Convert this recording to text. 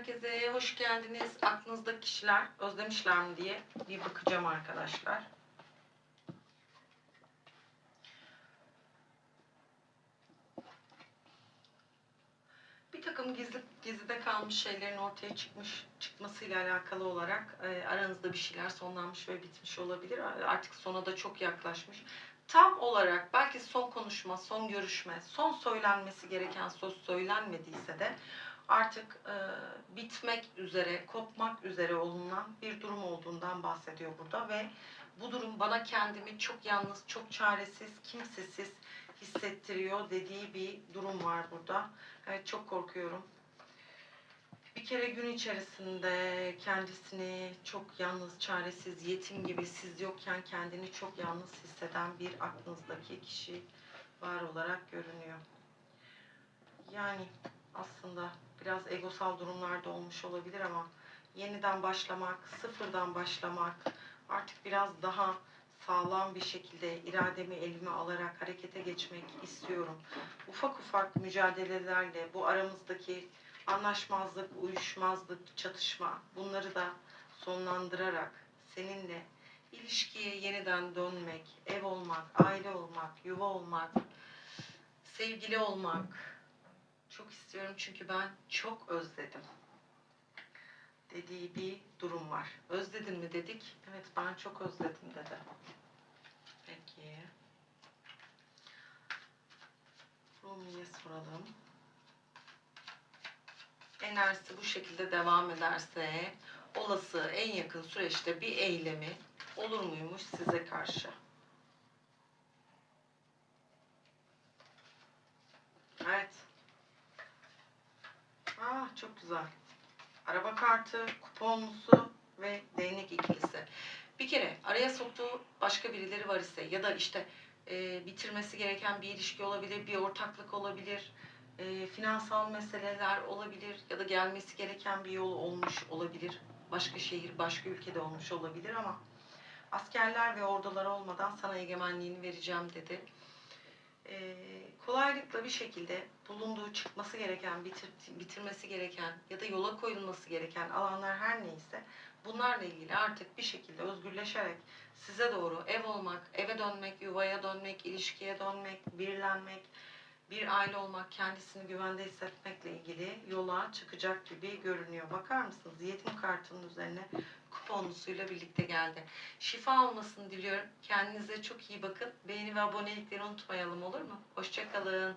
herkese. Hoş geldiniz. Aklınızdaki kişiler özlemişler mi diye bir bakacağım arkadaşlar. Bir takım gizli gizlide kalmış şeylerin ortaya çıkmış çıkmasıyla alakalı olarak e, aranızda bir şeyler sonlanmış ve bitmiş olabilir. Artık sona da çok yaklaşmış. Tam olarak belki son konuşma, son görüşme, son söylenmesi gereken söz söylenmediyse de artık e, bitmek üzere, kopmak üzere olunan bir durum olduğundan bahsediyor burada ve bu durum bana kendimi çok yalnız, çok çaresiz, kimsesiz hissettiriyor dediği bir durum var burada. Evet çok korkuyorum. Bir kere gün içerisinde kendisini çok yalnız, çaresiz, yetim gibi siz yokken kendini çok yalnız hisseden bir aklınızdaki kişi var olarak görünüyor. Yani aslında biraz egosal durumlarda olmuş olabilir ama yeniden başlamak, sıfırdan başlamak, artık biraz daha sağlam bir şekilde irademi elime alarak harekete geçmek istiyorum. Ufak ufak mücadelelerle bu aramızdaki anlaşmazlık, uyuşmazlık, çatışma bunları da sonlandırarak seninle ilişkiye yeniden dönmek, ev olmak, aile olmak, yuva olmak, sevgili olmak çok istiyorum çünkü ben çok özledim dediği bir durum var. Özledin mi dedik? Evet ben çok özledim dedi. Peki. Rumi'ye soralım. Enerjisi bu şekilde devam ederse olası en yakın süreçte bir eylemi olur muymuş size karşı? Evet. Ah çok güzel. Araba kartı, kuponlusu ve değnek ikilisi. Bir kere araya soktuğu başka birileri var ise ya da işte e, bitirmesi gereken bir ilişki olabilir, bir ortaklık olabilir, e, finansal meseleler olabilir ya da gelmesi gereken bir yol olmuş olabilir. Başka şehir, başka ülkede olmuş olabilir ama askerler ve ordular olmadan sana egemenliğini vereceğim dedi. E, kolaylıkla bir şekilde bulunduğu çıkması gereken, bitir, bitirmesi gereken ya da yola koyulması gereken alanlar her neyse bunlarla ilgili artık bir şekilde özgürleşerek size doğru ev olmak, eve dönmek, yuvaya dönmek, ilişkiye dönmek, birlenmek, bir aile olmak, kendisini güvende hissetmekle ilgili yola çıkacak gibi görünüyor. Bakar mısınız? Yetim kartının üzerine kuponlusuyla birlikte geldi. Şifa olmasını diliyorum. Kendinize çok iyi bakın. Beğeni ve abonelikleri unutmayalım olur mu? Hoşçakalın.